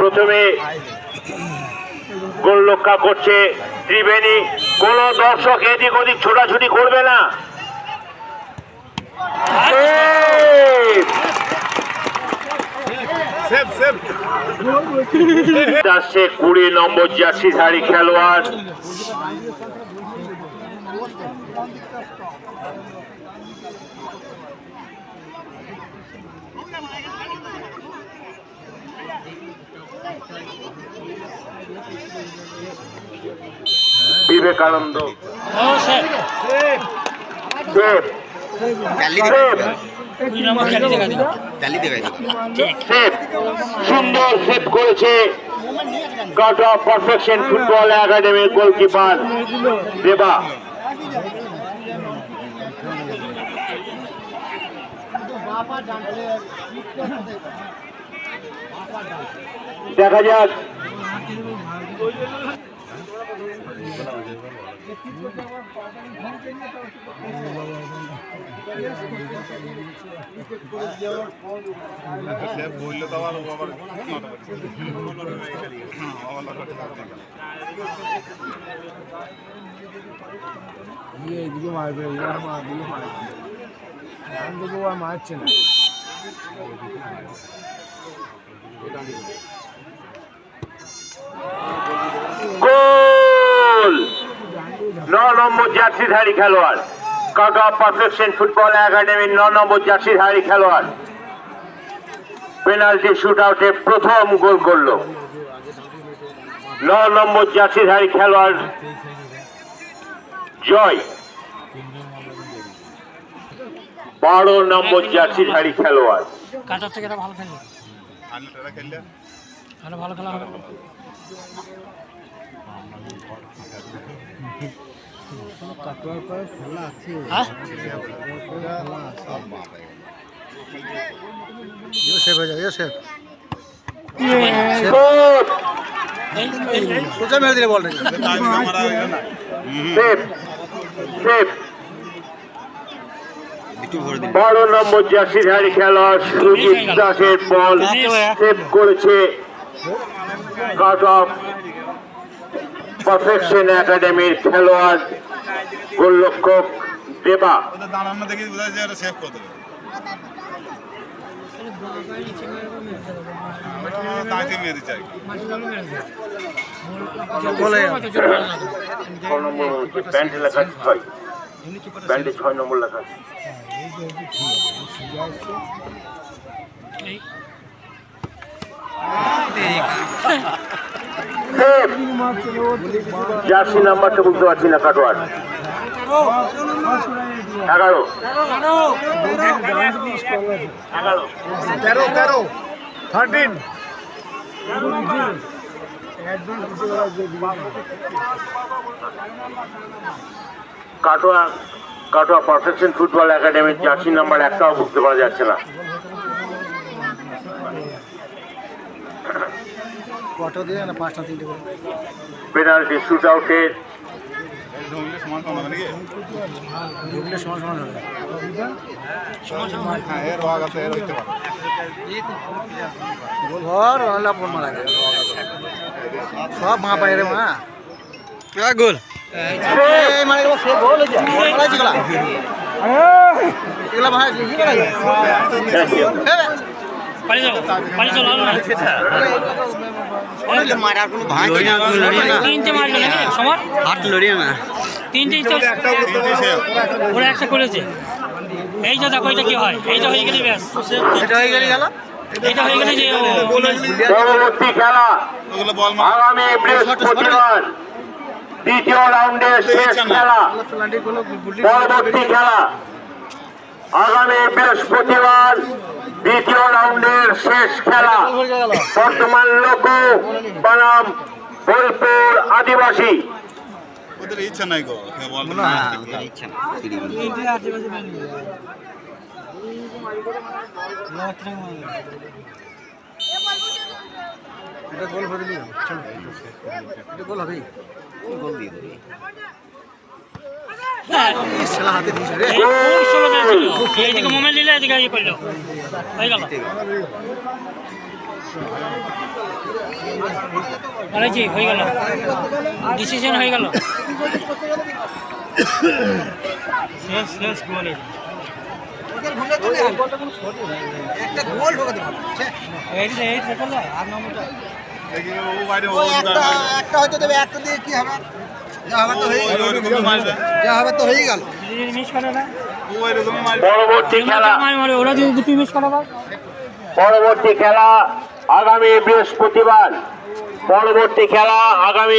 প্রথমে গোল রক্ষা করছে ত্রিবেণী। কোন দর্শক এদিক ওদিক ছোটাছুটি করবে না। কুড়ি নম্বর জার্সি জার্সিধারী খেলোয়াড়। বিবেকানন্দ। দেব। সুন্দর সেভ করেছে। গট অফ পারফেকশন ফুটবল একাডেমির গোলকিপার দেবা। দেখা যাক। এদিকে মারবে এবার মার দিকে মারছে ডান দিকে ও আর মারছে না। গোল! ন নম্বর জার্সিধারী খেলোয়াড়। কাকা পারফেকশন ফুটবল একাডেমির ন নম্বর জার্সিধারী খেলোয়াড়। পেনাল্টি শুট আউটে প্রথম গোল করল। ন নম্বর জার্সিধারী খেলোয়াড় জয়। বারো নম্বর জার্সিধারী খেলোয়াড়। থেকে ভালো আনলেটা খেললে? তাহলে ভালো খেলা হবে। কাটোয়ার পরে খেলা আছে হ্যাঁ হয়ে এই এই। সোজা মেরে দিলে বলটা আমার বারো নম্বর জার্সিধারী খেলোয়াড় সুজিত দাসের বল সেভ করেছে কাট অফ পারফেকশন একাডেমির খেলোয়াড় গোলরক্ষক দেবা লেখা আছে ছয় ব্যান্ডে ছয় নম্বর লেখা আছে জার্সি নাম্বারটা বুঝতে পারছি না কাটোয়ার এগারো। তেরো তেরো। Thirteen Katwa Katwa perfection football একাডেমির জার্সি নাম্বার একটাও বুঝতে পারা যাচ্ছে না। কত দিয়ে না পাঁচটা তিনটে করে? পেনাল্টি শুট আউটের হ্যাঁ সব মা পায় রে মা গোল। ওরা একটা করেছে এই যে দেখো এটা কি হয়? এইটা হয়ে গেলে ব্যাস এটা হয়ে গেলে গেল। এইটা হয়ে গেলে যে পরবর্তী খেলা আগামী বৃহস্পতিবার দ্বিতীয় রাউন্ডের শেষ খেলা। পরবর্তী খেলা। আগামী বৃহস্পতিবার দ্বিতীয় রাউন্ডের শেষ খেলা। বর্তমান লোক বনাম বোলপুর আদিবাসী। ওদের ইচ্ছা নাই গো কে বল। না ইচ্ছা এটা গোল করে দিও চলো। এটা গোল হবে? গোল দিয়ে দেবে। হ্যাঁ, এই শালা হাতে দিয়েছে রে। এই কোন ষোলো মেরে ছিল। এইদিকে মোমেন্ট নিলে এদিকে ইয়ে করল। হয়ে গেল। বলেছি হয়ে গেল। ডিসিশন হয়ে গেল। শেষ শেষ গোল একটা গোল ঢোকাতে পারবে এইটা এইটা আর নম্বরটা দেখি ও বাইরে ও ওই একটা একটা হয়তো দেবে একটা দিয়ে কি হবে? যা হবে তো হয়ে গেল। যা হবে তো হয়ে গেল। যদি যদি মিস করে না ও ওইরকমই মারবে পরবর্তী খেলা। মারে মারে ওরা যদি দুটি মিস করে দাও পরবর্তী খেলা আগামী বৃহস্পতিবার। পরবর্তী খেলা আগামী